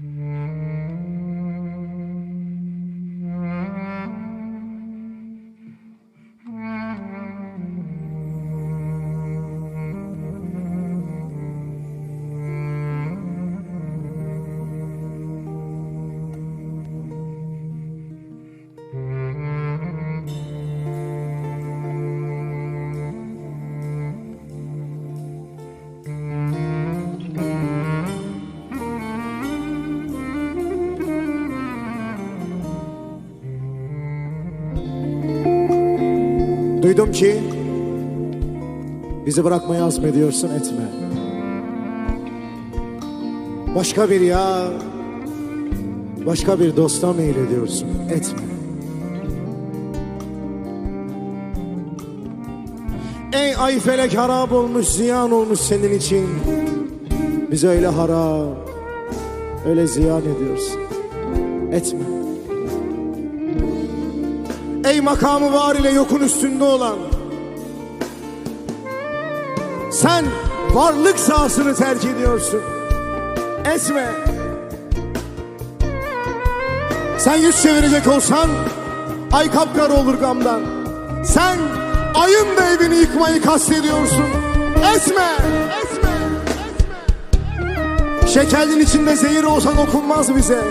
Mm-hmm. Duydum ki bizi bırakmaya azmediyorsun etme. Başka bir ya, başka bir dosta meylediyorsun etme. Ey ay felek harap olmuş, ziyan olmuş senin için. Bizi öyle harap, öyle ziyan ediyorsun. Etme. Ey makamı var ile yokun üstünde olan. Sen varlık sahasını terk ediyorsun. Etme Sen yüz çevirecek olsan Ay kapkara olur gamdan. Sen ayın da evini yıkmayı kastediyorsun. Etme Etme Şekerin içinde zehir olsan okunmaz bize.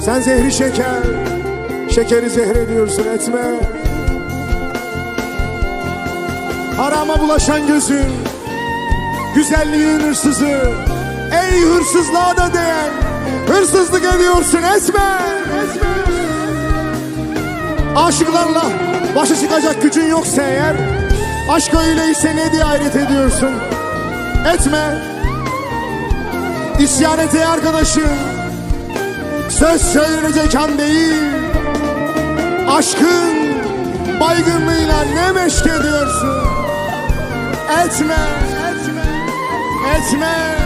Sen zehri şeker Şekeri zehrediyorsun etme. Harama bulaşan gözün Güzelliğin hırsızı. Ey hırsızlığa da değen Hırsızlık ediyorsun etme. Etme Aşıklarla başa çıkacak gücün yoksa eğer Aşk öyleyse ne diye hayret ediyorsun? Etme. İsyan et ey arkadaşım Söz söylenecek an değil Aşkın baygınlığıyla ne meşk ediyorsun? Etme, etme, etme